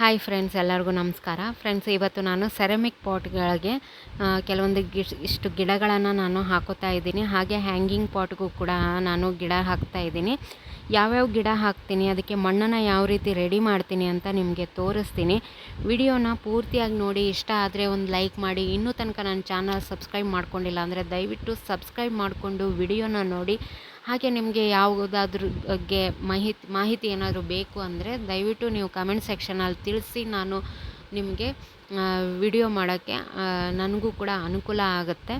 Hi friends, ಎಲ್ಲರಿಗೂ ನಮಸ್ಕಾರ. Friends, ಇವತ್ತು ನಾನು ಸೆರೆಮಿಕ್ ಪಾಟ್ಗಳಿಗೆ ಕೆಲವೊಂದು ಗಿ ಇಷ್ಟು ಗಿಡಗಳನ್ನು ನಾನು ಹಾಕೋತಾ ಇದ್ದೀನಿ. ಹಾಗೆ ಹ್ಯಾಂಗಿಂಗ್ ಪಾಟ್ಗೂ ಕೂಡ ನಾನು ಗಿಡ ಹಾಕ್ತಾ ಇದ್ದೀನಿ. ಯಾವ್ಯಾವ ಗಿಡ ಹಾಕ್ತೀನಿ, ಅದಕ್ಕೆ ಮಣ್ಣನ್ನು ಯಾವ ರೀತಿ ರೆಡಿ ಮಾಡ್ತೀನಿ ಅಂತ ನಿಮಗೆ ತೋರಿಸ್ತೀನಿ. ವಿಡಿಯೋನ ಪೂರ್ತಿಯಾಗಿ ನೋಡಿ, ಇಷ್ಟ ಆದರೆ ಒಂದು ಲೈಕ್ ಮಾಡಿ. ಇನ್ನೂ ತನಕ ನನ್ನ ಚಾನಲ್ ಸಬ್ಸ್ಕ್ರೈಬ್ ಮಾಡ್ಕೊಂಡಿಲ್ಲ ಅಂದರೆ ದಯವಿಟ್ಟು ಸಬ್ಸ್ಕ್ರೈಬ್ ಮಾಡಿಕೊಂಡು ವಿಡಿಯೋನ ನೋಡಿ. ಹಾಗೆ ನಿಮಗೆ ಯಾವುದಾದ್ರೂ ಬಗ್ಗೆ ಮಾಹಿತಿ ಮಾಹಿತಿ ಏನಾದರೂ ಬೇಕು ಅಂದರೆ ದಯವಿಟ್ಟು ನೀವು ಕಮೆಂಟ್ ಸೆಕ್ಷನಲ್ಲಿ ತಿಳಿಸಿ, ನಾನು ನಿಮಗೆ ವಿಡಿಯೋ ಮಾಡೋಕ್ಕೆ ನನಗೂ ಕೂಡ ಅನುಕೂಲ ಆಗುತ್ತೆ.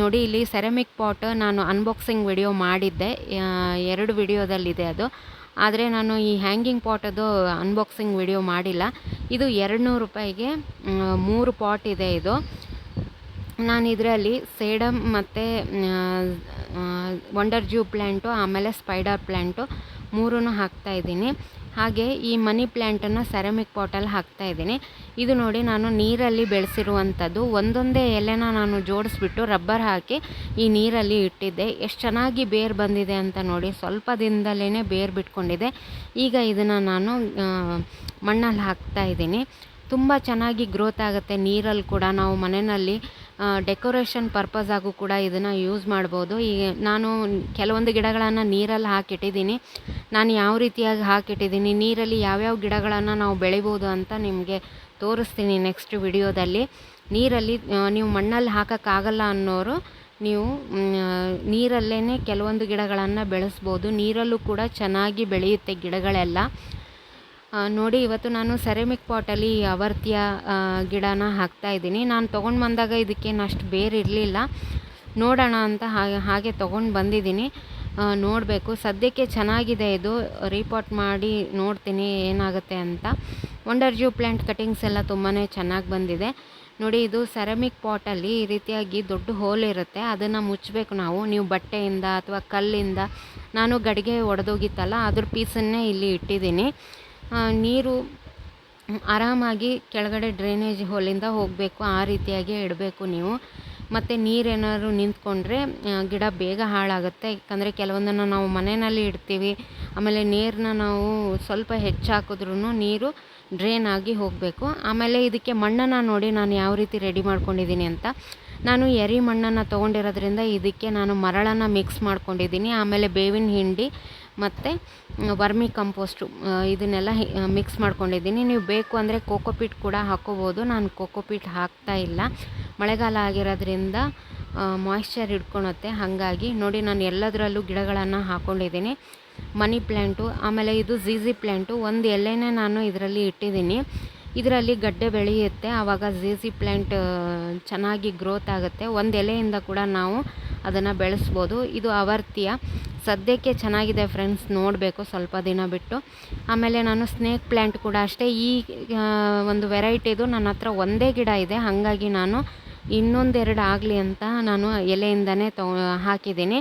ನೋಡಿ, ಇಲ್ಲಿ ಸೆರೆಮಿಕ್ ಪಾಟ್ ನಾನು ಅನ್ಬಾಕ್ಸಿಂಗ್ ವಿಡಿಯೋ ಮಾಡಿದ್ದೆ. ಎರಡು ವಿಡಿಯೋದಲ್ಲಿದೆ ಅದು. ಆದರೆ ನಾನು ಈ ಹ್ಯಾಂಗಿಂಗ್ ಪಾಟದು ಅನ್ಬಾಕ್ಸಿಂಗ್ ವಿಡಿಯೋ ಮಾಡಿಲ್ಲ. ಇದು ಎರಡು ನೂರು ರೂಪಾಯಿಗೆ ಮೂರು ಪಾಟ್ ಇದೆ ಇದು. ನಾನು ಇದರಲ್ಲಿ ಸೇಡಮ್ ಮತ್ತು ವಂಡರ್ ಜ್ಯೂ ಪ್ಲ್ಯಾಂಟು ಆಮೇಲೆ ಸ್ಪೈಡರ್ ಪ್ಲ್ಯಾಂಟು ಹಾಕ್ತಾ ಇದ್ದೀನಿ. ಹಾಗೆ ಈ ಮನಿ ಪ್ಲ್ಯಾಂಟನ್ನು ಸೆರಮಿಕ್ ಪಾಟಲ್ಲಿ ಹಾಕ್ತಾ ಇದ್ದೀನಿ. ಇದು ನೋಡಿ ನಾನು ನೀರಲ್ಲಿ ಬೆಳೆಸಿರುವಂಥದ್ದು. ಒಂದೊಂದೇ ಎಲೆನ ನಾನು ಜೋಡಿಸ್ಬಿಟ್ಟು ರಬ್ಬರ್ ಹಾಕಿ ಈ ನೀರಲ್ಲಿ ಇಟ್ಟಿದ್ದೆ. ಎಷ್ಟು ಚೆನ್ನಾಗಿ ಬೇರು ಬಂದಿದೆ ಅಂತ ನೋಡಿ ಸ್ವಲ್ಪ ದಿನದಲ್ಲೇ ಬೇರು ಬಿಟ್ಕೊಂಡಿದೆ. ಈಗ ಇದನ್ನು ನಾನು ಮಣ್ಣಲ್ಲಿ ಹಾಕ್ತಾ ಇದ್ದೀನಿ. ತುಂಬ ಚೆನ್ನಾಗಿ ಗ್ರೋತ್ ಆಗುತ್ತೆ. ನೀರಲ್ಲಿ ಕೂಡ ನಾವು ಮನೆಯಲ್ಲಿ ಡೆಕೋರೇಷನ್ ಪರ್ಪಸ್ ಆಗು ಕೂಡ ಇದನ್ನು ಯೂಸ್ ಮಾಡ್ಬೋದು. ಈಗ ನಾನು ಕೆಲವೊಂದು ಗಿಡಗಳನ್ನು ನೀರಲ್ಲಿ ಹಾಕಿಟ್ಟಿದ್ದೀನಿ. ನಾನು ಯಾವ ರೀತಿಯಾಗಿ ಹಾಕಿಟ್ಟಿದ್ದೀನಿ, ನೀರಲ್ಲಿ ಯಾವ್ಯಾವ ಗಿಡಗಳನ್ನು ನಾವು ಬೆಳಿಬೋದು ಅಂತ ನಿಮಗೆ ತೋರಿಸ್ತೀನಿ ನೆಕ್ಸ್ಟ್ ವಿಡಿಯೋದಲ್ಲಿ. ನೀರಲ್ಲಿ ನೀವು ಮಣ್ಣಲ್ಲಿ ಹಾಕೋಕ್ಕಾಗಲ್ಲ ಅನ್ನೋರು ನೀವು ನೀರಲ್ಲೇ ಕೆಲವೊಂದು ಗಿಡಗಳನ್ನು ಬೆಳೆಸ್ಬೋದು. ನೀರಲ್ಲೂ ಕೂಡ ಚೆನ್ನಾಗಿ ಬೆಳೆಯುತ್ತೆ ಗಿಡಗಳೆಲ್ಲ. ನೋಡಿ, ಇವತ್ತು ನಾನು ಸೆರೆಮಿಕ್ ಪಾಟಲ್ಲಿ ಅವರ್ತಿಯ ಗಿಡನ ಹಾಕ್ತಾ ಇದ್ದೀನಿ. ನಾನು ತೊಗೊಂಡು ಬಂದಾಗ ಇದಕ್ಕೇನು ಅಷ್ಟು ಬೇರೆ ಇರಲಿಲ್ಲ. ನೋಡೋಣ ಅಂತ ಹಾಗೆ ಹಾಗೆ ತೊಗೊಂಡು ಬಂದಿದ್ದೀನಿ. ನೋಡಬೇಕು. ಸದ್ಯಕ್ಕೆ ಚೆನ್ನಾಗಿದೆ ಇದು. ರೀಪಾಟ್ ಮಾಡಿ ನೋಡ್ತೀನಿ ಏನಾಗುತ್ತೆ ಅಂತ. ವಂಡರ್ ಜ್ಯೂ ಪ್ಲ್ಯಾಂಟ್ ಕಟಿಂಗ್ಸ್ ಎಲ್ಲ ತುಂಬಾ ಚೆನ್ನಾಗಿ ಬಂದಿದೆ. ನೋಡಿ, ಇದು ಸೆರಮಿಕ್ ಪಾಟಲ್ಲಿ ಈ ರೀತಿಯಾಗಿ ದೊಡ್ಡ ಹೋಲ್ ಇರುತ್ತೆ. ಅದನ್ನು ಮುಚ್ಚಬೇಕು ನಾವು. ನೀವು ಬಟ್ಟೆಯಿಂದ ಅಥವಾ ಕಲ್ಲಿಂದ. ನಾನು ಗಡಿಗೆ ಒಡೆದೋಗಿತ್ತಲ್ಲ, ಅದ್ರ ಪೀಸನ್ನೇ ಇಲ್ಲಿ ಇಟ್ಟಿದ್ದೀನಿ. ನೀರು ಆರಾಮಾಗಿ ಕೆಳಗಡೆ ಡ್ರೈನೇಜ್ ಹೋಲಿಂದ ಹೋಗಬೇಕು, ಆ ರೀತಿಯಾಗಿ ಇಡಬೇಕು ನೀವು. ಮತ್ತು ನೀರೇನಾದ್ರು ನಿಂತ್ಕೊಂಡ್ರೆ ಗಿಡ ಬೇಗ ಹಾಳಾಗುತ್ತೆ. ಯಾಕಂದರೆ ಕೆಲವೊಂದನ್ನು ನಾವು ಮನೆಯಲ್ಲಿ ಇಡ್ತೀವಿ. ಆಮೇಲೆ ನೀರನ್ನ ನಾವು ಸ್ವಲ್ಪ ಹೆಚ್ಚಾಕಿದ್ರೂ ನೀರು ಡ್ರೈನ್ ಆಗಿ ಹೋಗಬೇಕು. ಆಮೇಲೆ ಇದಕ್ಕೆ ಮಣ್ಣನ್ನು ನೋಡಿ ನಾನು ಯಾವ ರೀತಿ ರೆಡಿ ಮಾಡ್ಕೊಂಡಿದ್ದೀನಿ ಅಂತ. ನಾನು ಎರಿ ಮಣ್ಣನ್ನು ತೊಗೊಂಡಿರೋದ್ರಿಂದ ಇದಕ್ಕೆ ನಾನು ಮರಳನ್ನು ಮಿಕ್ಸ್ ಮಾಡ್ಕೊಂಡಿದ್ದೀನಿ. ಆಮೇಲೆ ಬೇವಿನ ಹಿಂಡಿ ಮತ್ತು ವರ್ಮಿ ಕಂಪೋಸ್ಟು ಇದನ್ನೆಲ್ಲ ಮಿಕ್ಸ್ ಮಾಡ್ಕೊಂಡಿದ್ದೀನಿ. ನೀವು ಬೇಕು ಅಂದರೆ ಕೋಕೋಪೀಟ್ ಕೂಡ ಹಾಕೋಬೋದು. ನಾನು ಕೋಕೋಪೀಟ್ ಹಾಕ್ತಾ ಇಲ್ಲ. ಮಳೆಗಾಲ ಆಗಿರೋದ್ರಿಂದ ಮಾಯ್ಶ್ಚರ್ ಹಿಡ್ಕೊಳತ್ತೆ. ಹಾಗಾಗಿ ನೋಡಿ, ನಾನು ಎಲ್ಲದರಲ್ಲೂ ಗಿಡಗಳನ್ನು ಹಾಕ್ಕೊಂಡಿದ್ದೀನಿ ಮನಿ ಪ್ಲ್ಯಾಂಟು ಆಮೇಲೆ ಇದು ಝೀಝಿ ಪ್ಲ್ಯಾಂಟು ಒಂದು ಎಲೆನೇ ನಾನು ಇದರಲ್ಲಿ ಇಟ್ಟಿದ್ದೀನಿ. ಇದರಲ್ಲಿ ಗಡ್ಡೆ ಬೆಳೆಯುತ್ತೆ. ಆವಾಗ ಝೀಝಿ ಪ್ಲ್ಯಾಂಟ್ ಚೆನ್ನಾಗಿ ಗ್ರೋತ್ ಆಗುತ್ತೆ. ಒಂದು ಎಲೆಯಿಂದ ಕೂಡ ನಾವು ಅದನ್ನು ಬೆಳೆಸ್ಬೋದು. ಇದು ಅವರ್ತಿಯ ಸದ್ಯಕ್ಕೆ ಚೆನ್ನಾಗಿದೆ ಫ್ರೆಂಡ್ಸ್ ನೋಡಬೇಕು ಸ್ವಲ್ಪ ದಿನ ಬಿಟ್ಟು. ಆಮೇಲೆ ನಾನು ಸ್ನೇಕ್ ಪ್ಲ್ಯಾಂಟ್ ಕೂಡ ಅಷ್ಟೇ. ಈ ಒಂದು ವೆರೈಟಿದು ನನ್ನ ಹತ್ರ ಒಂದೇ ಗಿಡ ಇದೆ. ಹಾಗಾಗಿ ನಾನು ಇನ್ನೊಂದೆರಡು ಆಗಲಿ ಅಂತ ನಾನು ಎಲೆಯಿಂದನೇ ತೊ, ಹಾಕಿದ್ದೀನಿ.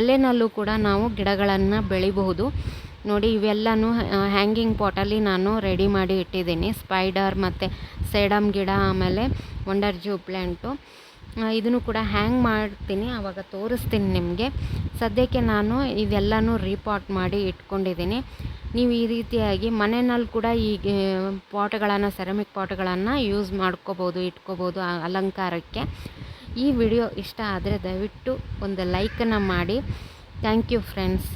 ಎಲೆನಲ್ಲೂ ಕೂಡ ನಾವು ಗಿಡಗಳನ್ನು ಬೆಳಿಬಹುದು. ನೋಡಿ, ಇವೆಲ್ಲನೂ ಹ್ಯಾಂಗಿಂಗ್ ಪಾಟಲ್ಲಿ ನಾನು ರೆಡಿ ಮಾಡಿ ಇಟ್ಟಿದ್ದೀನಿ. ಸ್ಪೈಡರ್ ಮತ್ತು ಸೇಡಮ್ ಗಿಡ ಆಮೇಲೆ ವಂಡರ್ ಜ್ಯೂ ಪ್ಲ್ಯಾಂಟು ಇದನ್ನು ಕೂಡ ಹ್ಯಾಂಗ್ ಮಾಡ್ತೀನಿ ಆವಾಗ ತೋರಿಸ್ತೀನಿ ನಿಮಗೆ. ಸದ್ಯಕ್ಕೆ ನಾನು ಇವೆಲ್ಲನೂ ರೀಪಾಟ್ ಮಾಡಿ ಇಟ್ಕೊಂಡಿದ್ದೀನಿ. ನೀವು ಈ ರೀತಿಯಾಗಿ ಮನೆಯಲ್ಲಿ ಕೂಡ ಈ ಪಾಟ್ಗಳನ್ನು ಸೆರಮಿಕ್ ಪಾಟ್ಗಳನ್ನು ಯೂಸ್ ಮಾಡ್ಕೋಬೋದು, ಇಟ್ಕೋಬೋದು ಅಲಂಕಾರಕ್ಕೆ. ಈ ವಿಡಿಯೋ ಇಷ್ಟ ಆದರೆ ದಯವಿಟ್ಟು ಒಂದು ಲೈಕನ್ನು ಮಾಡಿ. Thank you friends